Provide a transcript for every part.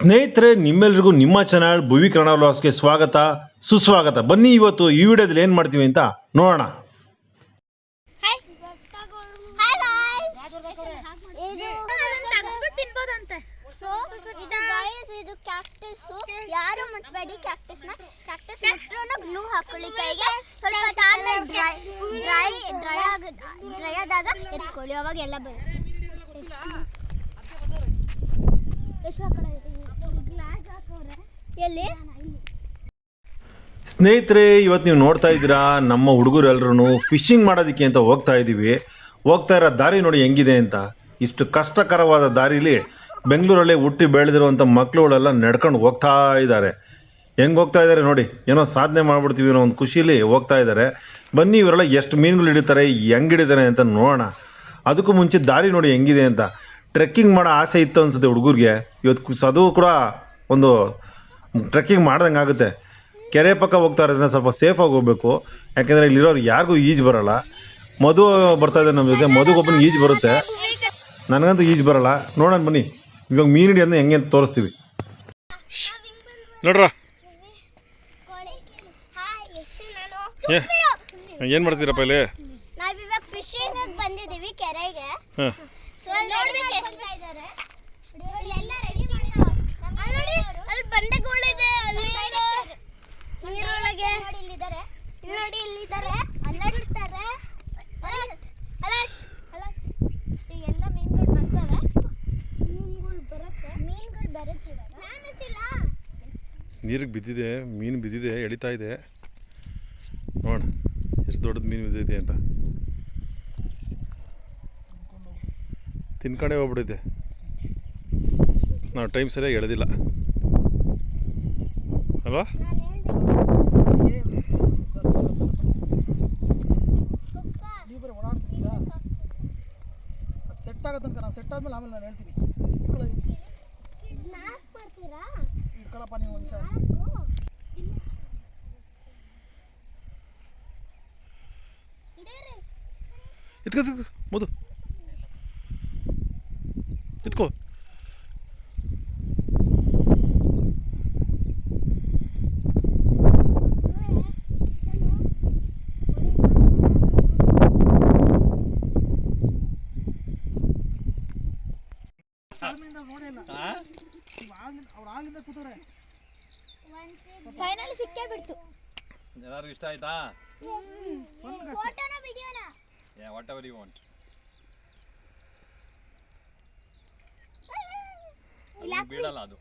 ಸ್ನೇಹಿತರೆ, ನಿಮ್ಮೆಲ್ರಿಗೂ ನಿಮ್ಮ ಚಾನಲ್ ಭುವಿ ಕನ್ನಡ ಸ್ವಾಗತ, ಸುಸ್ವಾಗತ. ಬನ್ನಿ ಇವತ್ತು ಈ ವಿಡಿಯೋದಲ್ಲಿ ಏನು ಮಾಡ್ತೀವಿ ಅಂತ ನೋಡೋಣ. ಡ್ರೈ ಆಗ ಡ್ರೈ ಆದಾಗ ಎತ್ಕೊಳ್ಳಿ ಅವಾಗ ಎಲ್ಲ ಬರುತ್ತೆ ಸ್ನೇಹಿತರೆ, ಇವತ್ತು ನೀವು ನೋಡ್ತಾ ಇದ್ದೀರಾ, ನಮ್ಮ ಹುಡುಗರೆಲ್ಲರೂ ಫಿಶಿಂಗ್ ಮಾಡೋದಕ್ಕೆ ಅಂತ ಹೋಗ್ತಾ ಇದ್ದೀವಿ. ಹೋಗ್ತಾ ಇರೋ ದಾರಿ ನೋಡಿ ಹೆಂಗಿದೆ ಅಂತ. ಇಷ್ಟು ಕಷ್ಟಕರವಾದ ದಾರಿಲಿ ಬೆಂಗಳೂರಲ್ಲಿ ಹುಟ್ಟಿ ಬೆಳೆದಿರುವಂಥ ಮಕ್ಕಳುಗಳೆಲ್ಲ ನಡ್ಕೊಂಡು ಹೋಗ್ತಾ ಇದ್ದಾರೆ. ಹೆಂಗೆ ಹೋಗ್ತಾ ಇದ್ದಾರೆ ನೋಡಿ, ಏನೋ ಸಾಧನೆ ಮಾಡ್ಬಿಡ್ತೀವಿ ಅನ್ನೋ ಒಂದು ಖುಷಿಲಿ ಹೋಗ್ತಾ ಇದ್ದಾರೆ. ಬನ್ನಿ, ಇವರೆಲ್ಲ ಎಷ್ಟು ಮೀನುಗಳು ಹಿಡಿತಾರೆ, ಹೆಂಗ್ ಹಿಡಿತಾರೆ ಅಂತ ನೋಡೋಣ. ಅದಕ್ಕೂ ಮುಂಚೆ ದಾರಿ ನೋಡಿ ಹೆಂಗಿದೆ ಅಂತ. ಟ್ರೆಕ್ಕಿಂಗ್ ಮಾಡೋ ಆಸೆ ಇತ್ತು ಅನ್ಸುತ್ತೆ ಹುಡುಗರಿಗೆ. ಇವತ್ತು ಅದು ಕೂಡ ಒಂದು ಟ್ರೆಕ್ಕಿಂಗ್ ಮಾಡ್ದಂಗೆ ಆಗುತ್ತೆ. ಕೆರೆ ಪಕ್ಕ ಹೋಗ್ತಾ ಇರೋದ್ರಿಂದ ಸ್ವಲ್ಪ ಸೇಫಾಗಿ ಹೋಗ್ಬೇಕು. ಯಾಕೆಂದರೆ ಇಲ್ಲಿರೋರು ಯಾರಿಗೂ ಈಜು ಬರೋಲ್ಲ. ಮಧು ಬರ್ತಾ ಇದೆ ನಮ್ಮ ಜೊತೆ. ಮಧುಗೊಬ್ಬನಿಗೆ ಈಜು ಬರುತ್ತೆ. ನನಗಂತೂ ಈಜು ಬರೋಲ್ಲ. ನೋಡೋಣ ಬನ್ನಿ. ಇವಾಗ ಮೀನು ಹಿಡಿಯೋದನ್ನ ಹೆಂಗೆ ಅಂತ ತೋರಿಸ್ತೀವಿ. ನೋಡ್ರ. ಹಾಯ್ ಯಶು ನಾನು ಏನು ಮಾಡ್ತೀರಪ್ಪ ಇಲ್ಲಿ? ನಾವಿವಾಗ ಫಿಶಿಂಗ್ ಬಂದಿದ್ದೀವಿ ಕೆರೆಗೆ ಹಾಂ ಸೊ ಅಲ್ಲಿ ನೋಡ್ಬೇಕು ಎಷ್ಟು ಇದ್ದಾರೆ ಎಲ್ಲ ರೆಡಿ ಮಾಡಿ ಅಲ್ಲಿ ಬಂಡೆಗಳಿದೆ ಅಲ್ಲಿ ನೀರೊಳಗೆ ನೋಡಿ ಇಲ್ಲಿದ್ದಾರೆ ಇಲ್ಲಿ ನೋಡಿ ಇಲ್ಲಿದ್ದಾರೆ ಅಲ್ಲಾಡಿರ್ತಾರೆ ಅಲ್ಲ ಅಲ್ಲ ಈಗೆಲ್ಲ ಮೀನುಗಳು ಬರ್ತವೆ ಮೀನುಗಳು ಬರುತ್ತೆ ಮೀನುಗಳು ಬರುತ್ತೆ ಇವಾಗ ನಾನಿಲ್ಲ ನೀರಿಗೆ ಬಿದ್ದಿದೆ, ಮೀನು ಬಿದ್ದಿದೆ, ಎಳಿತಾ ಇದೆ. ನೋಡ, ಎಷ್ಟು ದೊಡ್ಡದು ಮೀನು ಬಿದ್ದಿದೆ ಅಂತ. ತಿನ್ಕೊಂಡೆ ಹೋಗ್ಬಿಟ್ಟಿದೆ ನಾವು ಟೈಮ್ ಸರಿಯಾಗಿ ಎಳೆದಿಲ್ಲ. ಅಲ್ವಾ? ಸೆಟ್ ಆಗೋ ತನಕ ನಾನು ಸೆಟ್ ಆದ್ಮೇಲೆ ಆಮೇಲೆ ನಾನು ಹೇಳ್ತೀನಿ डोकाला पानी हुन्छ। इतकं मधू। ಅವ್ರು ಕೂತವ್ರೆ. ಫೈನಲ್ ಸಿಕ್ಕೇ ಬಿಡ್ತು. ಎಲ್ಲರಿಗೂ ಇಷ್ಟ ಆಯ್ತಾ? ಫೋಟೋನ ವಿಡಿಯೋನ ವಾಟ್ ಎವರ್ ಯು ವಾಂಟ್ ಅದು ಬೀಳಲ್ಲ ಅದು.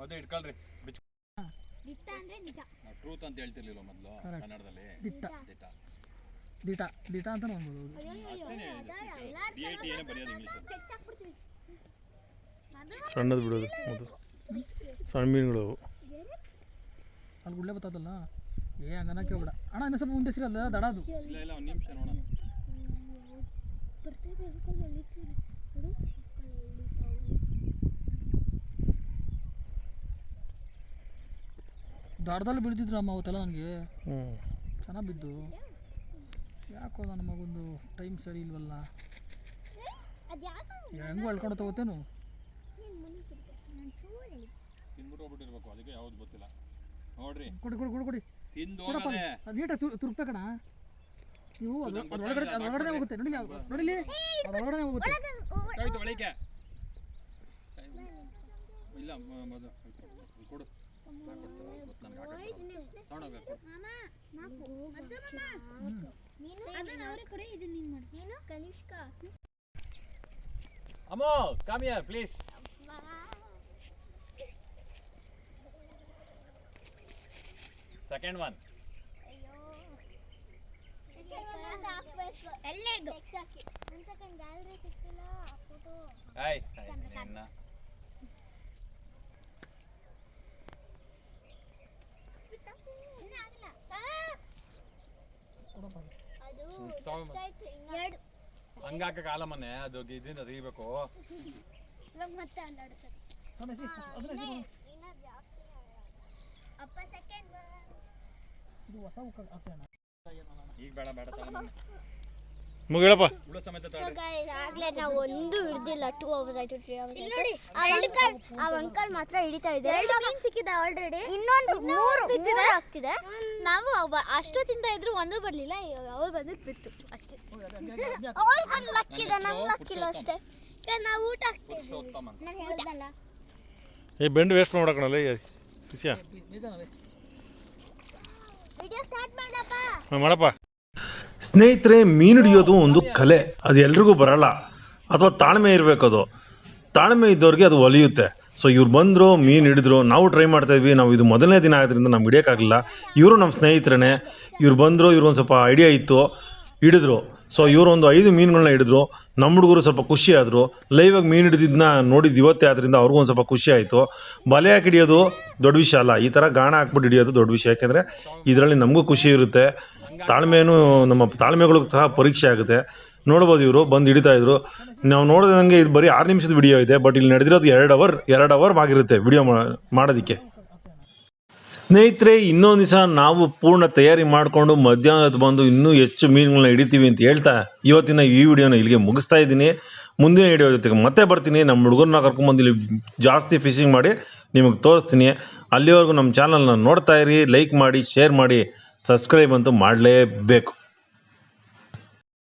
ಮತ್ತೆ ಇಟ್ಕೊಳ್ರಿ. ಬಿಚ್ಚ. ದಿಟ್ಟ ಅಂದ್ರೆ ನಿಜ. ಟ್ರೂತ್ ಅಂತ ಹೇಳ್ತಿರ್ಲಿಲ್ಲ ಮೊದಲು. ಕನ್ನಡದಲ್ಲಿ? ದಿಟ್ಟ. ದಿಟ ದಿಟ ದಿಟ ಅಂತ ಏನೇ ಬರೆಯೋದು ಇಂಗ್ಲೀಷ್ ಸಣ್ಣದು ಬಿಡೋದು ಅದು ಸಣ್ಣ ಮೀನುಗಳು ಅವು ಅಲ್ಲಿ ಗುಳ್ಳೆ ಬತ್ತದಲ್ಲ? ಏ ಹಂಗನ ಕೇಳ್ಬಿಡ. ಅಣ್ಣ ಇನ್ನೂ ಸ್ವಲ್ಪ ಮುಂದೆ ಸಿರಲ್ಲ ದಡ ಅದು ಇಲ್ಲ ಇಲ್ಲ ಒಂದು ನಿಮಿಷ ನೋಡೋಣ ಬರ್ತೈತೆ ಅಂಕಲ್ ದಡದಲ್ಲಿ ಬಿಡ್ತಿದ್ರು ಅಮ್ಮ ಅವತ್ತೆಲ್ಲ ನನಗೆ. ಹ್ಞೂ ಚೆನ್ನಾಗಿ ಬಿದ್ದು. ಯಾಕೋ ನನ್ನ ಮಗೊಂದು ಟೈಮ್ ಸರಿ ಇಲ್ವಲ್ಲ? ಹೇಳ್ಕೊಂಡು ಹೆಂಗೂ ಅಳ್ಕೊಂಡು ತಗೋತೇನು ನೀನು ಮುಂದೆ ನಾನು ಚೂರು ಹೇಳಿ ತಿಂದ್ಬಿಟ್ಟು ಹೋಗ್ಬಿಟ್ಟಿರ್ಬೇಕು ಅದಕ್ಕೆ ಯಾವ್ದು ಗೊತ್ತಿಲ್ಲ. ನೋಡ್ರಿ. ಕೊಡಿ ಕೊಡಿ ಕೊಡಿ ಕೊಡಿ. ತಿಂದು ಹೋಗದೆ. ಅದು ನೀಟಾಗಿ ತುರ್ ನೀವು ಅದು ಅದ್ರೊಳಗಡೆ ಹೋಗುತ್ತೆ ನೋಡಿ ನೋಡಿಲಿ ಒಳಗಡೆ ಹೋಗುತ್ತೆ. ಒಳಗೆ ಇಲ್ಲ ಮದು ಕೊಡು. ನಾನ್ ಕೊಡ್ತೀನಿ, ಅದು ಗೊತ್ತು ನನ್ಗೆ ಹಾಕಕ್ಕೆ ಬರಲ್ಲ. ತಗೊಂಡೋಗ್ಬೇಕು ನೀನು ಅದನ್ನ ಅವರೇ ಕೊಡಿ ಇದನ್ನ ನೀನು ಮಾಡಿ ನೀನು Kanishka ಅಮ್ಮೋ come here please second one ಎಲ್ಲೇದು ಒಂದು ಸೆಕೆಂಡ್ ಗ್ಯಾಲರಿ ಸಿಕ್ತಿಲ್ಲ ಫೋಟೋ ಆಯ್ ನಿನ್ನ ಕೊಡಪ್ಪ ಅದು ಹ್ಮ್, ತಗೊಂಡ್ ಬಾ. ಎಷ್ಟಾಯ್ತು? ಒನ್ ಹಂಗಾಕ ಕಾಲ ಮನೆ ಅದು ಇದರಿಂದ ತೆಗಿಬೇಕು. ಇವಾಗ ಮತ್ತೆ ಅಪ್ಪ ಸೆಕೆಂಡ್ ಇದು ಹೊಸ ಮುಖ ಹಾಕೋಣ ಈಗ ಬೇಡ ಬೇಡ ಮುಗಿಳಪ್ಪ ಆಗ್ಲೇ ನಾವು ಒಂದು ಹಿಡ್ದಿಲ್ಲ ಟೂ ಅವರ್ಸ್ ಆಯ್ತು ತ್ರೀ ಅವರ್ಸ್ ನೋಡಿ ಆ ಅಂಕಲ್ ಆ ಅಂಕಲ್ ಮಾತ್ರ ಹಿಡಿತಾ ಇದ್ದಾರೆ ಮೀನ್ ಸಿಕ್ಕಿದೆ ಆಲ್ರೆಡಿ ಇನ್ನೊಂದು ಮೂರು ಬಿತ್ತಿದೆ ಆಗ್ತಿದೆ. ನಾವು ಅಷ್ಟೊತ್ತಿಂದ ಇದ್ರು ಒಂದು ಬರ್ಲಿಲ್ಲ ಅವ್ರು ಬಂದಿದ್ದು ಬಿತ್ತು ಅಷ್ಟೇ. ಅವ್ರು ಬಂದು ಲಕ್ಕಿದೆ ನಮ್ಗೆ ಲಕ್ಕಿಲ್ಲ ಅಷ್ಟೇ. ಈಗ ನಾವು ಊಟ ಹೇಳ್ದಲ್ಲ ಏ ಬೆಂಡು ವೇಸ್ಟ್ ಮಾಡಕಣಲ್ಲ ಖುಷಿಯಾ ವಿಡಿಯೋ ಸ್ಟಾರ್ಟ್ ಮಾಡಪ್ಪ. ಮಾಡಪ್ಪ. ಸ್ನೇಹಿತರೆ ಮೀನು ಹಿಡಿಯೋದು ಒಂದು ಕಲೆ. ಅದು ಎಲ್ರಿಗೂ ಬರಲ್ಲ. ಅಥವಾ ತಾಳ್ಮೆ ಇರಬೇಕು ಅದು ತಾಳ್ಮೆ ಇದ್ದವ್ರಿಗೆ ಅದು ಒಲಿಯುತ್ತೆ. ಸೊ ಇವ್ರು ಬಂದರು ಮೀನು ಹಿಡಿದ್ರು ನಾವು ಟ್ರೈ ಮಾಡ್ತಾ ಇದ್ವಿ. ನಾವು ಇದು ಮೊದಲನೇ ದಿನ ಆದ್ರಿಂದ ನಮ್ಗೆ ಹಿಡಿಯೋಕ್ಕಾಗಲಿಲ್ಲ ಇವರು ನಮ್ಮ ಸ್ನೇಹಿತರೇ ಇವ್ರು ಬಂದರು ಇವ್ರು ಒಂದು ಸ್ವಲ್ಪ ಐಡಿಯಾ ಇತ್ತು. ಹಿಡಿದ್ರು. ಸೊ ಇವರು ಒಂದು ಐದು ಮೀನುಗಳನ್ನ ಹಿಡಿದ್ರು. ನಮ್ಮ ಹುಡುಗರು ಸ್ವಲ್ಪ ಖುಷಿ ಆದರು. ಲೈವಾಗಿ ಮೀನು ಹಿಡಿದಿದ್ದನ್ನ ನೋಡಿದ್ದು ಇವತ್ತೇ ಆದ್ರಿಂದ ಅವ್ರಿಗೂ ಒಂದು ಸ್ವಲ್ಪ ಖುಷಿ ಆಯಿತು. ಬಲೆ ಹಾಕಿ ಹಿಡಿಯೋದು ದೊಡ್ಡ ವಿಷಯ ಅಲ್ಲ. ಈ ಥರ ಗಾಣ ಹಾಕ್ಬಿಟ್ಟು ಹಿಡಿಯೋದು ದೊಡ್ಡ ವಿಷಯ. ಯಾಕೆಂದರೆ ಇದರಲ್ಲಿ ನಮಗೂ ಖುಷಿ ಇರುತ್ತೆ. ತಾಳ್ಮೆಯೂ ನಮ್ಮ ತಾಳ್ಮೆಗಳು ಸಹ ಪರೀಕ್ಷೆ ಆಗುತ್ತೆ. ನೋಡ್ಬೋದು ಇವರು, ಬಂದು ಹಿಡಿತಾ ಇದ್ರು. ನಾವು ನೋಡಿದಂಗೆ ಇದು ಬರೀ ಆರು ನಿಮಿಷದ ವಿಡಿಯೋ ಇದೆ ಬಟ್ ಇಲ್ಲಿ ನಡೆದಿರೋದು ಎರಡು ಅವರ್ ಎರಡು ಅವರ್ ಆಗಿರುತ್ತೆ ವಿಡಿಯೋ ಮಾಡೋದಕ್ಕೆ. ಸ್ನೇಹಿತರೆ, ಇನ್ನೊಂದು ದಿವಸ ನಾವು ಪೂರ್ಣ ತಯಾರಿ ಮಾಡಿಕೊಂಡು ಮಧ್ಯಾಹ್ನ ಬಂದು ಇನ್ನೂ ಹೆಚ್ಚು ಮೀನುಗಳನ್ನ ಹಿಡಿತೀವಿ ಅಂತ ಹೇಳ್ತಾ ಇವತ್ತಿನ ಈ ವಿಡಿಯೋನ ಇಲ್ಲಿಗೆ ಮುಗಿಸ್ತಾ ಇದ್ದೀನಿ. ಮುಂದಿನ ವಿಡಿಯೋ ಜೊತೆಗೆ ಮತ್ತೆ ಬರ್ತೀನಿ. ನಮ್ಮ ಹುಡುಗರನ್ನ ಕರ್ಕೊಂಬಂದು ಇಲ್ಲಿ ಜಾಸ್ತಿ ಫಿಶಿಂಗ್ ಮಾಡಿ ನಿಮಗೆ ತೋರಿಸ್ತೀನಿ. ಅಲ್ಲಿವರೆಗೂ ನಮ್ಮ ಚಾನಲ್ನ ನೋಡ್ತಾ ಇರಿ ಲೈಕ್ ಮಾಡಿ ಶೇರ್ ಮಾಡಿ ಸಬ್ಸ್ಕ್ರೈಬ್ ಅಂತೂ ಮಾಡಲೇಬೇಕು.